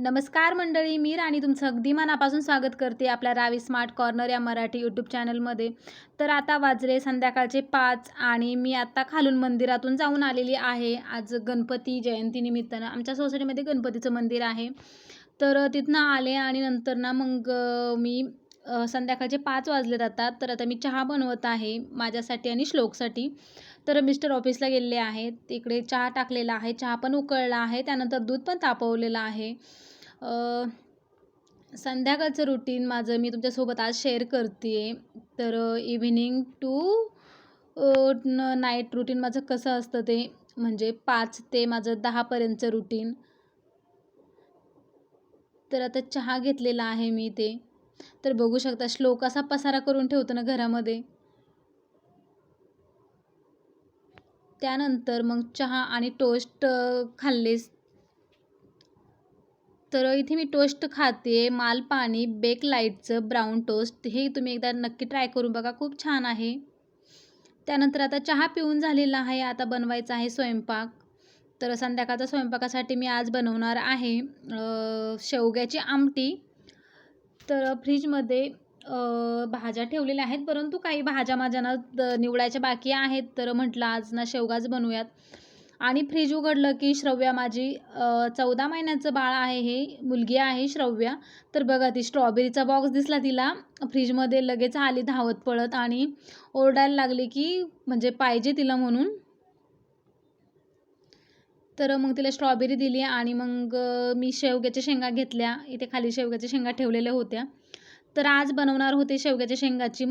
नमस्कार मंडळी मी राणी तुमचं अगदी मनापासून स्वागत करते आपल्या रावी स्मार्ट कॉर्नर या मराठी यूट्यूब चॅनलमध्ये तर आता वाजले संध्याकाळचे पाच आणि मी आता खालून मंदिरातून जाऊन आलेली आहे. आज गणपती जयंतीनिमित्तानं आमच्या सोसायटीमध्ये गणपतीचं मंदिर आहे. तर तिथनं आले आणि नंतर ना मग मी संध्याकाळचे पाच वाजले जातात तर आता मी चहा बनवत आहे माझ्यासाठी आणि श्लोकसाठी. तर मिस्टर ऑफिसला गेलेले आहेत. तिकडे चहा टाकलेला आहे. चहा पण उकळला आहे. त्यानंतर दूध पण तापवलेलं आहे. संध्याकाळचं रुटीन माझं मी तुमच्यासोबत आज शेअर करते आहे तर इव्हिनिंग टू नाईट रुटीन माझं कसं असतं ते म्हणजे पाच ते माझं दहापर्यंतचं रुटीन तर आता चहा घेतलेला आहे मी ते तर बघू शकता श्लोक असा पसारा करून ठेवतो ना घरामध्ये. त्यानंतर मग चहा आणि टोस्ट खाल्लेस तर इथे मी टोस्ट खाते माल पाणी बेक लाईटचं ब्राऊन टोस्ट हे तुम्ही एकदा नक्की ट्राय करून बघा खूप छान आहे. त्यानंतर आता चहा पिऊन झालेला आहे आता बनवायचा आहे स्वयंपाक. तर संध्याकाळचा स्वयंपाकासाठी मी आज बनवणार आहे शेवग्याची आमटी. तर फ्रीजमध्ये भाज्या ठेवलेल्या आहेत परंतु काही भाज्या माझ्या ना निवडायच्या बाकी आहेत तर म्हटलं आज ना शेवगाच बनवूयात. आणि फ्रीज उघडलं की श्रव्या माझी चौदा महिन्याचं बाळ आहे हे मुलगी आहे श्रव्या. तर बघा ती स्ट्रॉबेरीचा बॉक्स दिसला तिला. फ्रीजमध्ये लगेच आली धावत पळत आणि ओरडायला लागली की म्हणजे पाहिजे तिला म्हणून. तर मग तिला स्ट्रॉबेरी दिली आणि मग मी शेवग्याच्या शेंगा घेतल्या. इथे खाली शेवग्याच्या शेंगा ठेवलेल्या होत्या. तर आज बनवणार होते शेवग्याच्या शेंगाची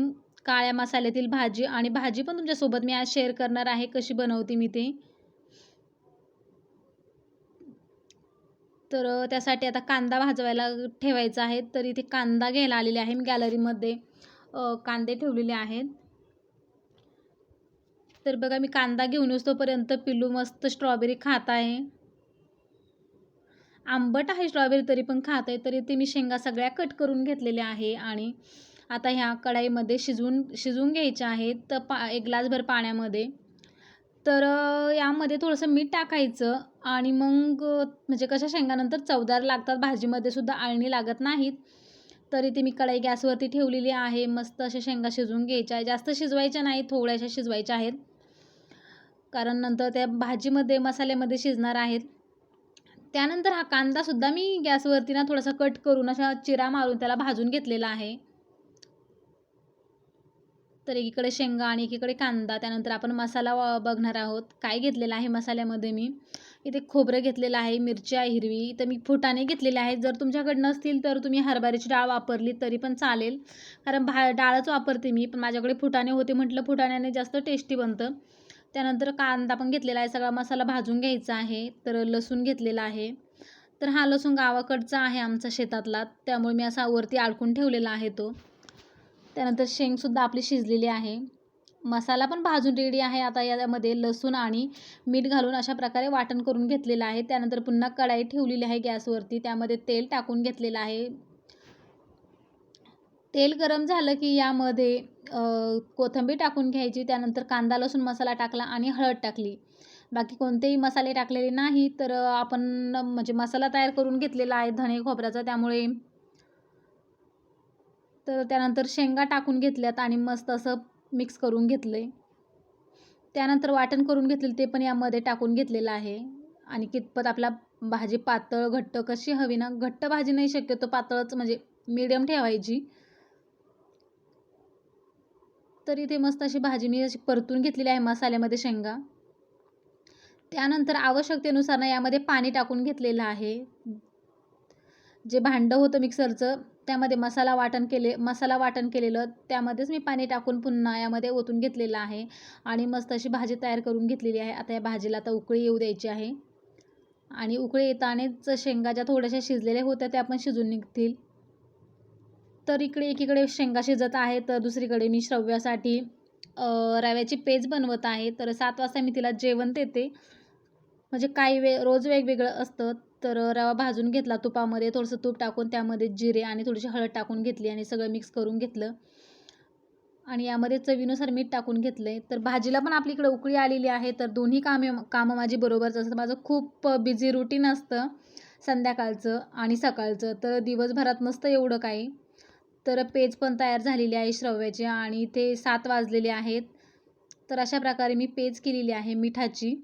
काळ्या मसाल्यातील भाजी. आणि भाजी पण तुमच्यासोबत मी आज शेअर करणार आहे कशी बनवते मी ते. तर त्यासाठी आता कांदा भाजवायला ठेवायचा आहे. तर इथे कांदा घ्यायला आलेले आहे मी गॅलरीमध्ये. कांदे ठेवलेले आहेत. तर बघा मी कांदा घेऊन येऊस तोपर्यंत पिल्लू मस्त स्ट्रॉबेरी खात आहे. आंबट आहे स्ट्रॉबेरी तरी पण खात आहे. तरी ते मी शेंगा सगळ्या कट करून घेतलेल्या आहे आणि आता ह्या कढाईमध्ये शिजवून शिजवून घ्यायच्या आहेत. तर पा एक ग्लासभर पाण्यामध्ये. तर यामध्ये थोडंसं मीठ टाकायचं आणि मग म्हणजे कशा शेंगानंतर चवदार लागतात भाजीमध्ये सुद्धा आळणी लागत नाहीत. तरी ती मी कढाई गॅसवरती ठेवलेली आहे. मस्त अशा शेंगा शिजवून घ्यायच्या आहे जास्त शिजवायच्या नाही थोड्याशा शिजवायच्या आहेत. कारण नंतर त्या भाजीमध्ये मसाल्यामध्ये शिजणार आहेत. त्यानंतर हा कांदासुद्धा मी गॅसवरती ना थोडासा कट करून अशा चिरा मारून त्याला भाजून घेतलेला आहे. तर एकीकडे शेंगा आणि एकीकडे कांदा त्यानंतर आपण मसाला वा- बघणार आहोत. काय घेतलेला आहे मसाल्यामध्ये मी? इथे खोबरं घेतलेलं आहे मिरच्या हिरवी. इथं मी फुटाणे घेतलेले आहेत. जर तुमच्याकडे नसतील तर तुम्ही हरभऱ्याची डाळ वापरली तरी पण चालेल. कारण भा डाळच वापरते मी पण माझ्याकडे फुटाणे होते म्हटलं फुटाण्याने जास्त टेस्टी बनतं. त्यानंतर कांदा पण घेतलेला आहे सगळा मसाला भाजून घ्यायचा आहे. तर लसूण घेतलेला आहे. तर हा लसूण गावाकडचा आहे आमचा शेतातला. त्यामुळे मी असा वरती अडकून ठेवलेला आहे तो. त्यानंतर शेंगसुद्धा आपली शिजलेली आहे. मसाला पण भाजून रेडी आहे. आता यामध्ये लसूण आणि मीठ घालून अशा प्रकारे वाटण करून घेतलेलं आहे. त्यानंतर पुन्हा कढाई ठेवलेली आहे गॅसवरती. त्यामध्ये तेल टाकून घेतलेलं आहे. तेल गरम झालं की यामध्ये कोथिंबीर टाकून घ्यायची. त्यानंतर कांदा लसूण मसाला टाकला आणि हळद टाकली. बाकी कोणतेही मसाले टाकलेले नाही. तर आपण म्हणजे मसाला तयार करून घेतलेला आहे धणे खोबऱ्याचा. त्यामुळे तर त्यानंतर शेंगा टाकून घेतल्यात आणि मस्त असं मिक्स करून घेतलं आहे त्यानंतर वाटण करून घेतलेलं ते पण यामध्ये टाकून घेतलेलं आहे. आणि कितपत आपला भाजी पातळ घट्ट कशी हवी ना घट्ट भाजी नाही शक्यतो पातळच म्हणजे मीडियम ठेवायची. तर इथे मस्त अशी भाजी मी अशी परतून घेतलेली आहे मसाल्यामध्ये शेंगा. त्यानंतर आवश्यकतेनुसार ना यामध्ये पाणी टाकून घेतलेलं आहे. जे भांडं होतं मिक्सरचं त्यामध्ये मसाला वाटण केले मसाला वाटण केलेलं त्यामध्येच मी पाणी टाकून पुन्हा यामध्ये ओतून घेतलेलं आहे. आणि मस्त अशी भाजी तयार करून घेतलेली आहे. आता या भाजीला आता उकळी येऊ द्यायची आहे. आणि उकळी येतानेच शेंगा ज्या थोड्याशा शिजलेल्या होत्या त्या पण शिजून निघतील. तर इकडे एकीकडे शेंगा शिजत आहे तर दुसरीकडे मी श्रव्यासाठी रव्याची पेज बनवत आहे. तर सात वाजता मी तिला जेवण देते. म्हणजे काही वे रोज वेगवेगळं असतं. तर रवा भाजून घेतला तुपामध्ये थोडंसं तूप टाकून त्यामध्ये जिरे आणि थोडीशी हळद टाकून घेतली आणि सगळं मिक्स करून घेतलं. आणि यामध्ये चवीनुसार मीठ टाकून घेतलं आहे तर भाजीला पण आपली इकडे उकळी आलेली आहे तर दोन्ही कामे कामं माझी बरोबरच असतात माझं खूप बिझी रुटीन असतं संध्याकाळचं आणि सकाळचं. तर दिवसभरात नसतं एवढं काही. तर पेज पण तयार झालेली आहे श्रव्याची आणि ते सात वाजलेले आहेत. तर अशा प्रकारे मी पेज केलेली आहे मिठाची.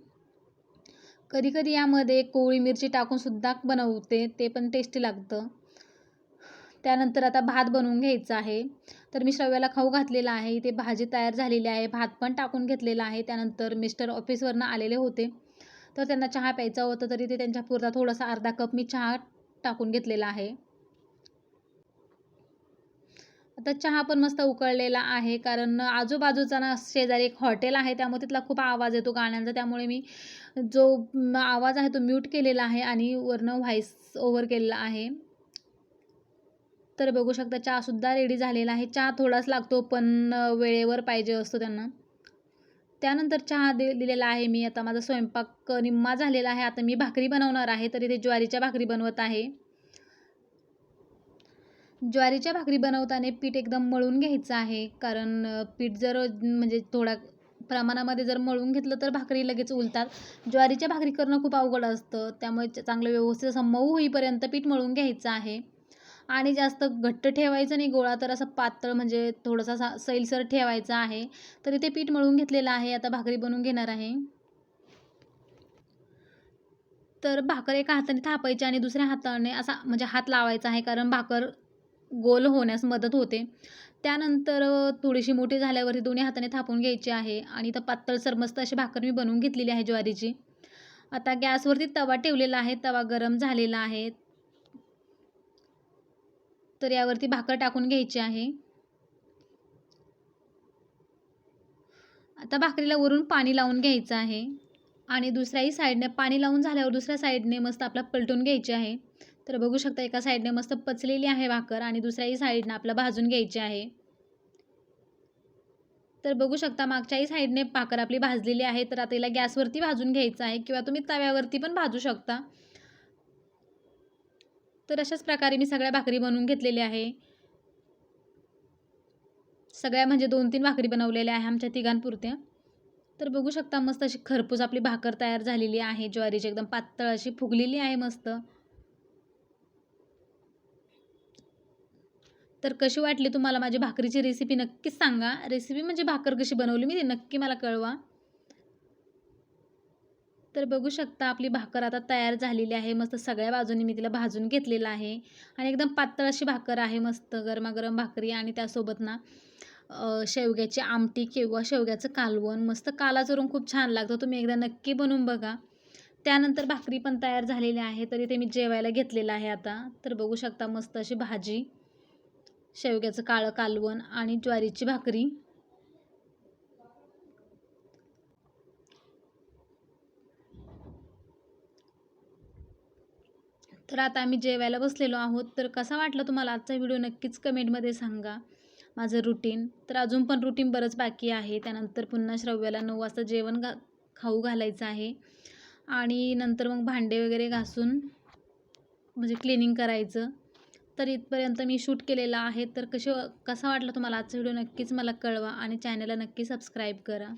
कधी कधी यामध्ये कोवळी मिरची टाकूनसुद्धा बनवते ते पण टेस्टी लागतं. त्यानंतर आता भात बनवून घ्यायचा आहे. तर मी श्रव्याला खाऊ घातलेला आहे. इथे भाजी तयार झालेली आहे. भात पण टाकून घेतलेला आहे. त्यानंतर मिस्टर ऑफिसवरनं आलेले होते. तर त्यांना चहा प्यायचा होता तरी ते त्यांच्यापुरता थोडासा अर्धा कप मी चहा टाकून घेतलेला आहे. आता चहा पण मस्त उकळलेला आहे. कारण आजूबाजूचा ना शेजारी एक हॉटेल आहे. त्यामुळे तिथला खूप आवाज येतो गाण्यांचा. त्यामुळे मी जो आवाज आहे तो म्यूट केलेला आहे आणि वरनं व्हॉईस ओव्हर केलेला आहे. तर बघू शकता चहासुद्धा रेडी झालेला आहे. चहा थोडाच लागतो पण वेळेवर पाहिजे असतो त्यांना. त्यानंतर चहा दे दिलेला आहे मी. आता माझा स्वयंपाक निम्मा झालेला आहे. आता मी भाकरी बनवणार आहे तरी ते ज्वारीच्या भाकरी बनवत आहे. ज्वारीच्या भाकरी बनवताना पीठ एकदम मळून घ्यायचं आहे. कारण पीठ जर म्हणजे थोडा प्रमाणामध्ये जर मळून घेतलं तर भाकरी लगेच उलतात. ज्वारीच्या भाकरी करणं खूप अवघड असतं. त्यामुळे चांगलं व्यवस्थित असं मऊ होईपर्यंत पीठ मळून घ्यायचं आहे. आणि जास्त घट्ट ठेवायचं नाही गोळा तर असं पातळ म्हणजे थोडासा सैलसर ठेवायचा आहे. तर इथे पीठ मळून घेतलेलं आहे आता भाकरी बनवून घेणार आहे. तर भाकर एका हाताने थापायची आणि दुसऱ्या हाताने असा म्हणजे हात लावायचा आहे कारण भाकर गोल होण्यास मदत होते. त्यानंतर थोडीशी मोठी झाल्यावरती दोन्ही हाताने थापून घ्यायची आहे आणि तर पातळसर मस्त अशी भाकर मी बनवून घेतलेली आहे ज्वारीची. आता गॅसवरती तवा ठेवलेला आहे तवा गरम झालेला आहे. तर यावरती भाकर टाकून घ्यायची आहे. आता भाकरीला वरून पाणी लावून घ्यायचं आहे. आणि दुसऱ्याही साईडने पाणी लावून झाल्यावर दुसऱ्या साईडने मस्त आपला पलटून घ्यायची आहे. तर बघू शकता एका साईडने मस्त पचलेली आहे भाकर आणि दुसऱ्याही साईडने आपलं भाजून घ्यायची आहे. तर बघू शकता मागच्याही साईडने भाकर आपली भाजलेली आहे तर आता हिला गॅसवरती भाजून घ्यायचं आहे किंवा तुम्ही तव्यावरती पण भाजू शकता. तर अशाच प्रकारे मी सगळ्या भाकरी बनवून घेतलेल्या आहे. सगळ्या म्हणजे दोन तीन भाकरी बनवलेल्या आहे आमच्या तिघांपुरत्या. तर बघू शकता मस्त अशी खरपूस आपली भाकर तयार झालेली आहे. ज्वारीची एकदम पातळ अशी फुगलेली आहे मस्त. तर कशी वाटली तुम्हाला माझी भाकरीची रेसिपी नक्कीच सांगा. रेसिपी म्हणजे भाकर कशी बनवली मी ती नक्की मला कळवा. तर बघू शकता आपली भाकर आता तयार झालेली आहे. मस्त सगळ्या बाजूनी मी तिला भाजून घेतलेलं आहे. आणि एकदम पातळ अशी भाकर आहे मस्त गरमागरम भाकरी आणि त्यासोबत ना शेवग्याची आमटी किंवा शेवग्याचं कालवण. मस्त काला चरून खूप छान लागतं. तुम्ही एकदा नक्की बनवून बघा. त्यानंतर भाकरी पण तयार झालेली आहे तरी ते मी जेवायला घेतलेलं आहे आता. तर बघू शकता मस्त अशी भाजी. शेवग्याचं काळं कालवण आणि ज्वारीची भाकरी. तर आता आम्ही जेवायला बसलेलो आहोत. तर कसा वाटला तुम्हाला आजचा व्हिडिओ नक्कीच कमेंटमध्ये सांगा. माझं रुटीन तर अजून पण रुटीन बरंच बाकी आहे. त्यानंतर पुन्हा श्रव्याला नऊ वाजता जेवण घा खाऊ घालायचं आहे. आणि नंतर मग भांडे वगैरे घासून म्हणजे क्लिनिंग करायचं. तर इथपर्यंत मी शूट केलेला आहे. तर कसे कसा वाटला तुम्हाला आजचा व्हिडिओ नक्कीच मला कळवा आणि चॅनलला नक्की सबस्क्राईब करा.